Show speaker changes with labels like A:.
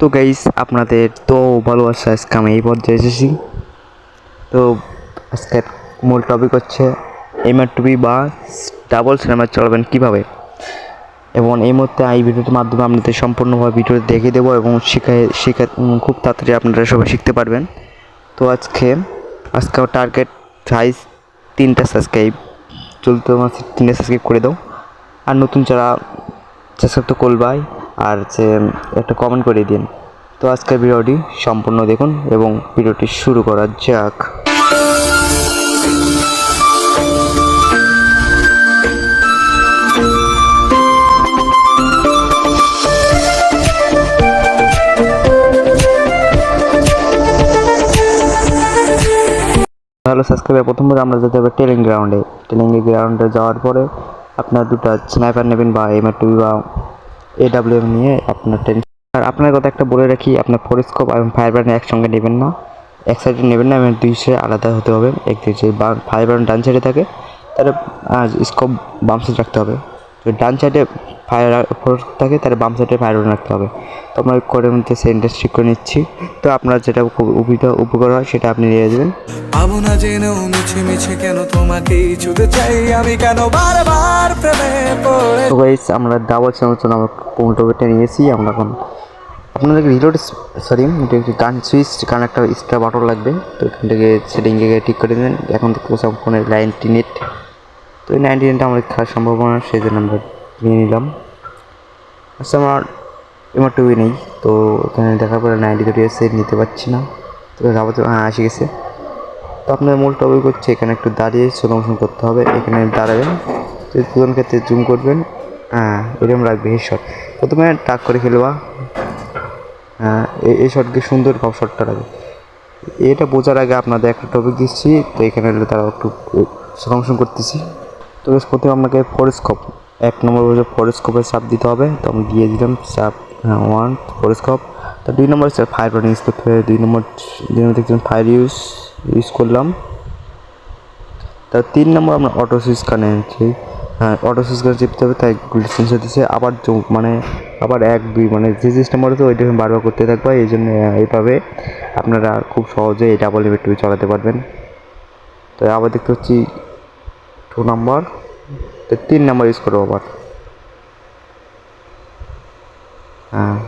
A: তো গাইস আপনাদের তো ভালোবাসা আজকে আমি এই পর্যায়ে এসেছি। তো আজকের মূল টপিক হচ্ছে এমআর টুবি বা ডাবল সিনেমা চলবেন কীভাবে? এবং এই মুহূর্তে এই ভিডিওটির মাধ্যমে আপনাদের সম্পূর্ণভাবে ভিডিও দেখে দেবো এবং শিখাই শিখা খুব তাড়াতাড়ি আপনারা সবাই শিখতে পারবেন। তো আজকে আজকে টার্গেট সাইজ তিনটা সাবস্ক্রাইব চলতে মাসে তিনটা সাবস্ক্রাইব করে দাও। আর নতুন যারা সাবস্ক্রাইব তো করবাই আর যে একটা কমেন্ট করে দিন। তো আজকের ভিডিওটি সম্পূর্ণ দেখুন এবং ভিডিওটি শুরু করা যাক। হ্যালো সাবস্ক্রাইবার প্রথমবার আমরা যেতে হবে ট্রেনিং গ্রাউন্ডে ট্রেনিং গ্রাউন্ডে যাওয়ার পরে আপনার দুটো স্নাইপার নেবেন বা এম টু বা এডাব্লিউএম নিয়ে আপনার ট্রেনিং আর আপনার কথা একটা বলে রাখি, আপনার ফোরস্কোপ এবং ফায়ার ব্র্যান্ড একসঙ্গে নেবেন না। এক সাইডে নেবেন না, এবং দুই সাইডে আলাদা হতে হবে। এক যে ফায়ার ব্র্যান্ড ডান সাইডে থাকে, তাহলে স্কোপ বাম সাইড রাখতে হবে। যদি ডান সাইডে ফায়ার ফোর্স থাকে, তাহলে বাম সাইডে ফায়ার রাখতে হবে। তো আমরা করে মধ্যে সেন্টার ঠিক করে নিচ্ছি। তো আপনার যেটা উপকার উপকার হয়, সেটা আপনি নিয়ে যাবেন।
B: পাবো না জেনেও মিছে মিছে কেন তোমাকেই ছুতে চাই? আমি কেন বারবার
A: তো গাইস আমরা ডাবল চ্যানেল আমরা কম্পিউটারটা নিয়েছি, আমরা এখন আপনাদেরকে রিলোড সরি এটা একটি গান সুইচ গান একটা স্টার বাটন লাগবে, তো এখান থেকে গিয়ে ঠিক করে দেন এখন দেখতে পাচ্ছি ফোনের নাইনটি নেট তো এই নাইনটি নেটটা আমাদের খেলার সম্ভাবনা সেই জন্য আমরা নিয়ে নিলাম। আচ্ছা আমার এমআর টুবি নেই, তো এখানে দেখার পরে নাইনটি থ্রি এসে নিতে পারছি না। তো আবার তো হ্যাঁ এসে গেছে। তো আপনার মূল টপিক হচ্ছে এখানে একটু দাঁড়িয়ে স্লো করতে হবে, এখানে দাঁড়াবেন। তো দুজন ক্ষেত্রে জুম করবেন। হ্যাঁ এরকম রাখবে, এই শট প্রথমে টাক করে খেলবা। হ্যাঁ এই- শটকে সুন্দর ভাব শটটা রাখবে। এটা বোঝার আগে আপনাদের একটা টপিক দিচ্ছি, তো এখানে তারা একটু মোশন করতেছি। তো প্রথমে আপনাকে ফোরস্কোপ এক নম্বর হচ্ছে ফোরস্কোপের চাপ দিতে হবে। তো আমি দিয়ে দিলাম, চাপ ওয়ান ফোরস্কোপ তো দুই নম্বর হচ্ছে ফায়ার বাটন ইউজ করতে হবে। দুই নম্বর দুই নম্বর দেখছিলাম ফায়ার ইউজ ইউজ করলাম। তার তিন নম্বর আমরা অটো সুইচ কানে আনছি হ্যাঁ অটো সুইচ করে চেপতে হবে, তাই সেন্সার দিচ্ছে আবার মানে আবার এক দুই মানে যে সিস্টেম তো ওইটা বারবার করতে থাকবে, এই জন্য এইভাবে আপনারা খুব সহজে এই ডাবল লিমিট টুবি চালাতে পারবেন। তো আবার দেখতে হচ্ছি টু নাম্বার তো তিন নাম্বার ইউজ করব আবার। হ্যাঁ।